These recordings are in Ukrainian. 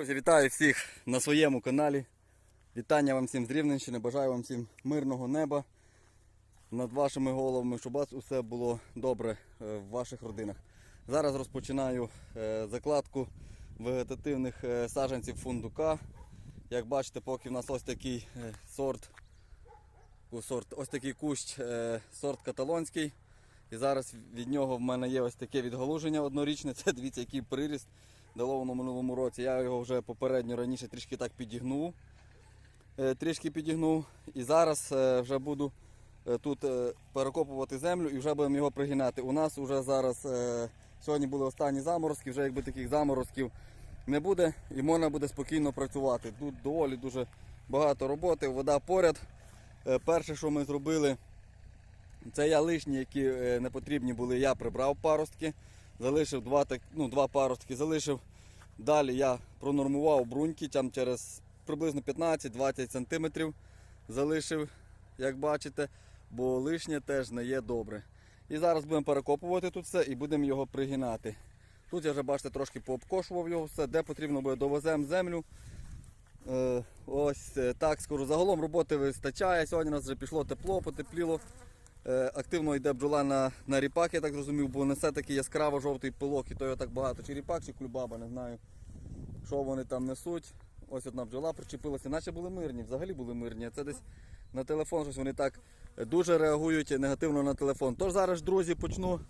Друзі, вітаю всіх на своєму каналі. Вітання вам всім з Рівненщини. Бажаю вам всім мирного неба над вашими головами, щоб у вас усе було добре е, в ваших родинах. Зараз розпочинаю е, закладку вегетативних е, саджанців фундука. Як бачите, поки в нас ось такий сорт, сорт, ось такий кущ, сорт каталонський. І зараз від нього в мене є ось таке відгалуження однорічне. Це дивіться, який приріст дало в минулому році. Я його вже попередньо раніше трішки так підігнув. Е, Трішки підігнув. І зараз е, вже буду е, тут перекопувати землю і вже будемо його пригинати. У нас вже зараз сьогодні були останні заморозки, вже якби таких заморозків не буде і можна буде спокійно працювати. Тут доволі дуже багато роботи, вода поряд. Перше, що ми зробили, це я лишні, які не потрібні були, я прибрав паростки, залишив два, так- ну, два паростки, залишив. Далі я пронормував бруньки там через приблизно 15-20 см залишив, як бачите, бо лишнє теж не є добре. І зараз будемо перекопувати тут все і будемо його пригинати. Тут я вже бачите трошки пообкошував його все, де потрібно буде довеземо землю. Е, ось е, так скажу. Загалом роботи вистачає. Сьогодні у нас вже пішло тепло, потепліло. Е, активно йде бджола на, на ріпак, я так зрозумів, бо несе такий яскраво жовтий пилок, і то його так багато. Чи ріпак, чи кульбаба, не знаю, що вони там несуть. Ось одна бджола причепилася, наче були мирні, взагалі були мирні. Це десь на телефон щось вони так дуже реагують негативно на телефон. Тож зараз, друзі, почну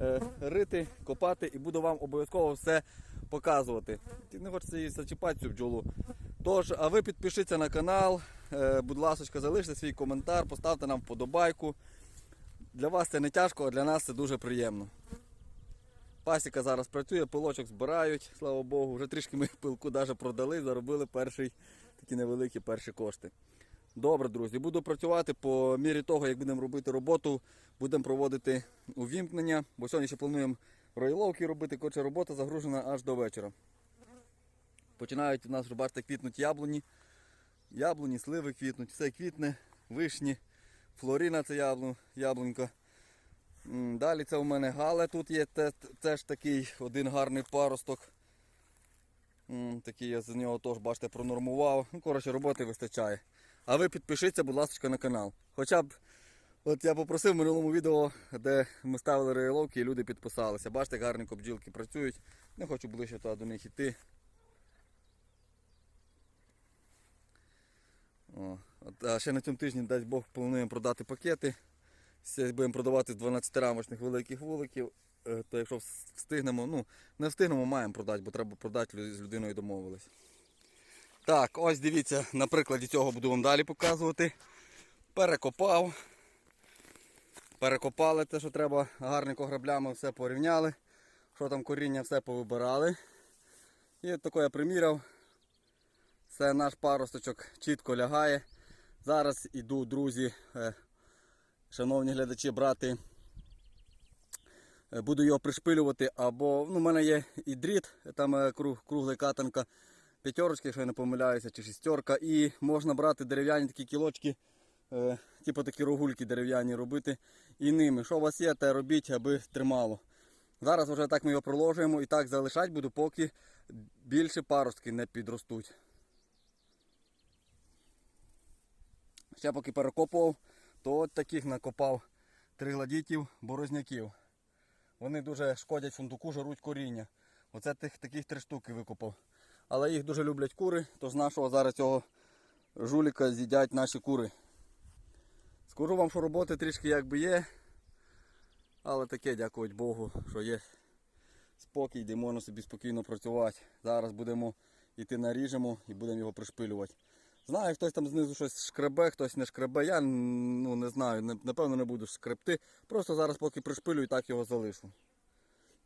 е, рити, копати і буду вам обов'язково все показувати. Не хочеться її зачіпати цю бджолу. Тож, а ви підпишіться на канал, е, будь ласка, залиште свій коментар, поставте нам вподобайку. Для вас це не тяжко, а для нас це дуже приємно. Пасіка зараз працює, пилочок збирають, слава Богу. Вже трішки ми пилку навіть продали, заробили перший, такі невеликі перші кошти. Добре, друзі, буду працювати по мірі того, як будемо робити роботу, будемо проводити увімкнення, бо сьогодні ще плануємо роїловки робити, коротше, робота загружена аж до вечора. Починають у нас бачите, квітнуть яблуні. Яблуні, сливи квітнуть, все квітне, вишні, флоріна це яблу, яблунька. Далі це у мене гале тут є, теж такий один гарний паросток. Такий я з нього теж, бачите, пронормував. Ну, коротше, роботи вистачає. А ви підпишіться, будь ласка, на канал. Хоча б, от я попросив в минулому відео, де ми ставили рейловки і люди підписалися. Бачите, гарненько бджілки працюють. Не хочу ближче туди до них йти. От, а ще на цьому тижні, дасть Бог, плануємо продати пакети. Все будемо продавати з 12-рамочних великих вуликів. Е, То якщо встигнемо, ну не встигнемо, маємо продати, бо треба продати з людиною домовились. Так, ось дивіться, на прикладі цього буду вам далі показувати. Перекопав. Перекопали те, що треба, гарненько граблями все порівняли. Що там коріння, все повибирали. І от тако я приміряв. Це наш паросточок чітко лягає. Зараз іду, друзі, е, шановні глядачі, брати. е, Буду його пришпилювати, або ну, в мене є і дріт, там е, круг, кругла катанка, п'ятерочки, якщо я не помиляюся, чи шістерка. І можна брати дерев'яні такі кілочки, е, типу такі рогульки дерев'яні робити і ними. Що у вас є, те робіть, аби тримало. Зараз вже так ми його проложуємо і так залишати буду, поки більше паростки не підростуть. Ще поки перекопував, то от таких накопав тригладітів борозняків. Вони дуже шкодять фундуку, жаруть коріння. Оце тих, таких три штуки викопав. Але їх дуже люблять кури, то з нашого зараз цього жуліка з'їдять наші кури. Скажу вам, що роботи трішки якби є. Але таке, дякувати Богу, що є спокій, де можна собі спокійно працювати. Зараз будемо йти наріжемо і будемо його пришпилювати. Знаю, хтось там знизу щось шкребе, хтось не шкребе. Я ну, не знаю, напевно не буду шкребти. Просто зараз поки пришпилю і так його залишу.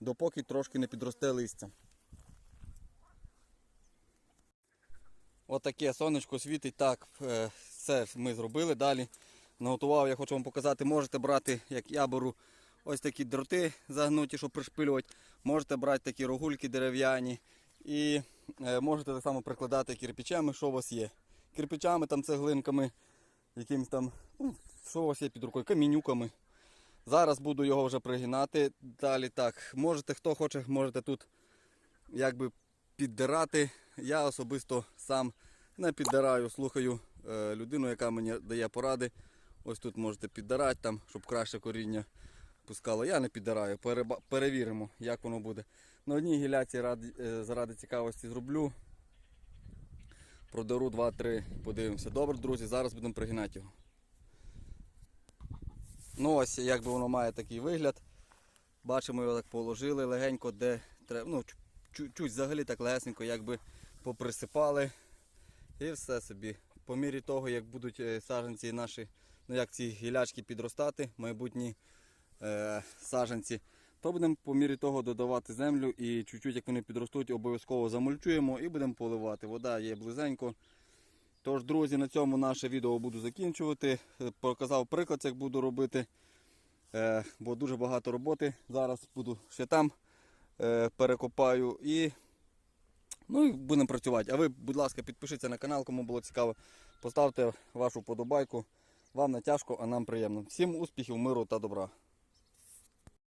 Допоки трошки не підросте листя. Отаке сонечко світить. Так, все ми зробили. Далі наготував, я хочу вам показати, можете брати, як я беру, ось такі дроти загнуті, щоб пришпилювати. Можете брати такі рогульки дерев'яні. І е, можете так само прикладати кирпичами, що у вас є. Кирпичами, там, цеглинками, якимось там, ну, що у вас є під рукою, камінюками. Зараз буду його вже пригинати. Далі так. Можете, хто хоче, можете тут якби піддирати я особисто сам не піддараю, слухаю е, людину, яка мені дає поради. Ось тут можете піддарати, там, щоб краще коріння пускало. Я не піддараю, переба- перевіримо, як воно буде. На одній гіляці ради, е, заради цікавості зроблю. Продару 2-3, подивимося. Добре, друзі, зараз будемо пригинати його. Ну ось як би воно має такий вигляд. Бачимо, його так положили легенько, де треба. Ну, чу- чу- чуть взагалі так легесенько, якби поприсипали. І все собі. По мірі того, як будуть е, саджанці наші, ну як ці гілячки підростати, майбутні е, саджанці, то будемо по мірі того додавати землю і чуть-чуть, як вони підростуть, обов'язково замульчуємо і будемо поливати. Вода є близенько. Тож, друзі, на цьому наше відео буду закінчувати. Е, Показав приклад, як буду робити. Е, бо дуже багато роботи. Зараз буду ще там е, перекопаю і, ну, і будемо працювати. А ви, будь ласка, підпишіться на канал, кому було цікаво. Поставте вашу подобайку. Вам не тяжко, а нам приємно. Всім успіхів, миру та добра.